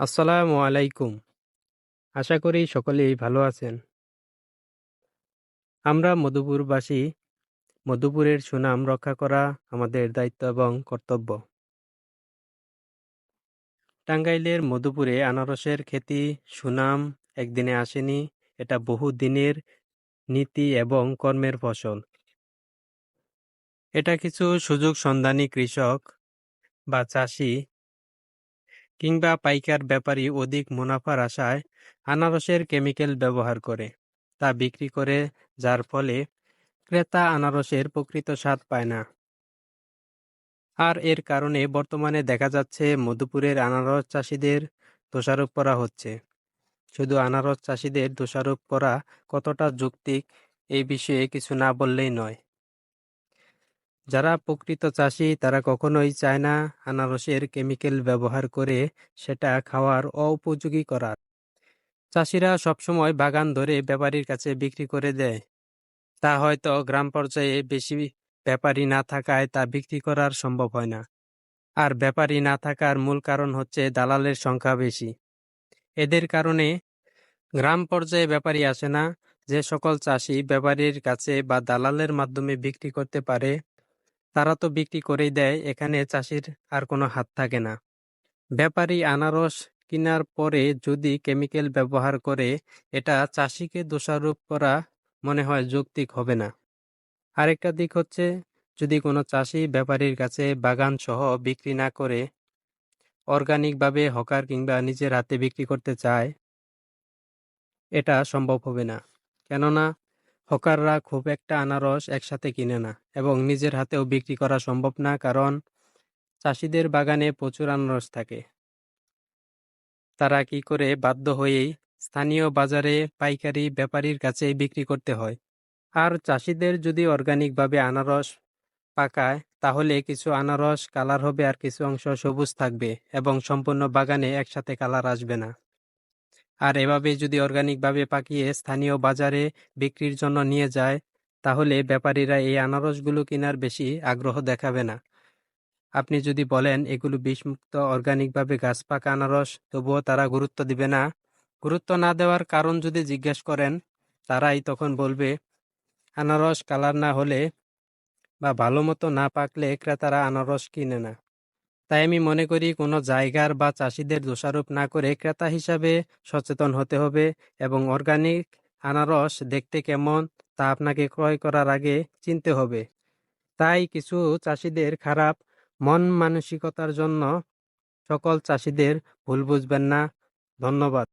আসসালামু আলাইকুম। আশা করি সকলেই ভালো আছেন। আমরা মধুপুরবাসী, মধুপুরের সুনাম রক্ষা করা আমাদের দায়িত্ব এবং কর্তব্য। টাঙ্গাইলের মধুপুরে আনারসের খ্যাতি সুনাম একদিনে আসেনি, এটা বহু দিনের নীতি এবং কর্মের ফসল। এটা কিছু সুযোগ সন্ধানী কৃষক বা চাষি কিংবা পাইকার ব্যাপারী অধিক মুনাফার আশায় আনারসের কেমিক্যাল ব্যবহার করে, তা বিক্রি করে, যার ফলে ক্রেতা আনারসের প্রকৃত স্বাদ পায় না। আর এর কারণে বর্তমানে দেখা যাচ্ছে মধুপুরের আনারস চাষিদের দোষারোপ করা হচ্ছে। শুধু আনারস চাষিদের দোষারোপ করা কতটা যৌক্তিক এই বিষয়ে কিছু না বললেই নয়। যারা প্রকৃত চাষি, তারা কখনোই চায় না আনারসের কেমিক্যাল ব্যবহার করে সেটা খাওয়ার অউপযোগী করার। চাষিরা সবসময় বাগান ধরে ব্যাপারীর কাছে বিক্রি করে দেয়। তা হয়তো গ্রাম পর্যায়ে বেশি ব্যাপারী না থাকায় তা বিক্রি করার সম্ভব হয় না। আর ব্যাপারী না থাকার মূল কারণ হচ্ছে দালালের সংখ্যা বেশি। এদের কারণে গ্রাম পর্যায়ে ব্যাপারী আসে না। যে সকল চাষি ব্যাপারীর কাছে বা দালালের মাধ্যমে বিক্রি করতে পারে তারা তো বিক্রি করেই দেয়, এখানে চাষির আর কোনো হাত থাকে না। ব্যাপারী আনারস কেনার পরে যদি কেমিক্যাল ব্যবহার করে, এটা চাষিকে দোষারোপ করা মনে হয় যৌক্তিক হবে না। আরেকটা দিক হচ্ছে, যদি কোনো চাষি ব্যাপারীর কাছে বাগান সহ বিক্রি না করে, অর্গানিকভাবে হকার কিংবা নিজের হাতে বিক্রি করতে চায়, এটা সম্ভব হবে না। কেননা হকাররা খুব একটা আনারস একসাথে কিনে না এবং নিজের হাতেও বিক্রি করা সম্ভব না কারণ চাষিদের বাগানে প্রচুর আনারস থাকে। তারা কি করে বাধ্য হয়েই স্থানীয় বাজারে পাইকারি ব্যাপারীর কাছে বিক্রি করতে হয়। আর চাষিদের যদি অর্গানিকভাবে আনারস পাকায়, তাহলে কিছু আনারস কালার হবে আর কিছু অংশ সবুজ থাকবে এবং সম্পূর্ণ বাগানে একসাথে কালার আসবে না। আর এভাবে যদি অর্গানিকভাবে পাকিয়ে স্থানীয় বাজারে বিক্রির জন্য নিয়ে যায়, তাহলে ব্যাপারীরা এই আনারসগুলো কেনার বেশি আগ্রহ দেখাবে না। আপনি যদি বলেন, এগুলো বিষমুক্ত অর্গানিকভাবে গাছ পাকা আনারস, তবুও তারা গুরুত্ব দিবে না। গুরুত্ব না দেওয়ার কারণ যদি জিজ্ঞেস করেন, তারাই তখন বলবে, আনারস কালার না হলে বা ভালো মতো না পাকলে ক্রেতারা আনারস কিনে না। তাই আমি মনে করি কোনো জায়গার বা চাষিদের দোষারোপ না করে ক্রেতা হিসাবে সচেতন হতে হবে এবং অর্গানিক আনারস দেখতে কেমন তা আপনাকে ক্রয় করার আগে চিনতে হবে। তাই কিছু চাষিদের খারাপ মন মানসিকতার জন্য সকল চাষিদের ভুল বুঝবেন না। ধন্যবাদ।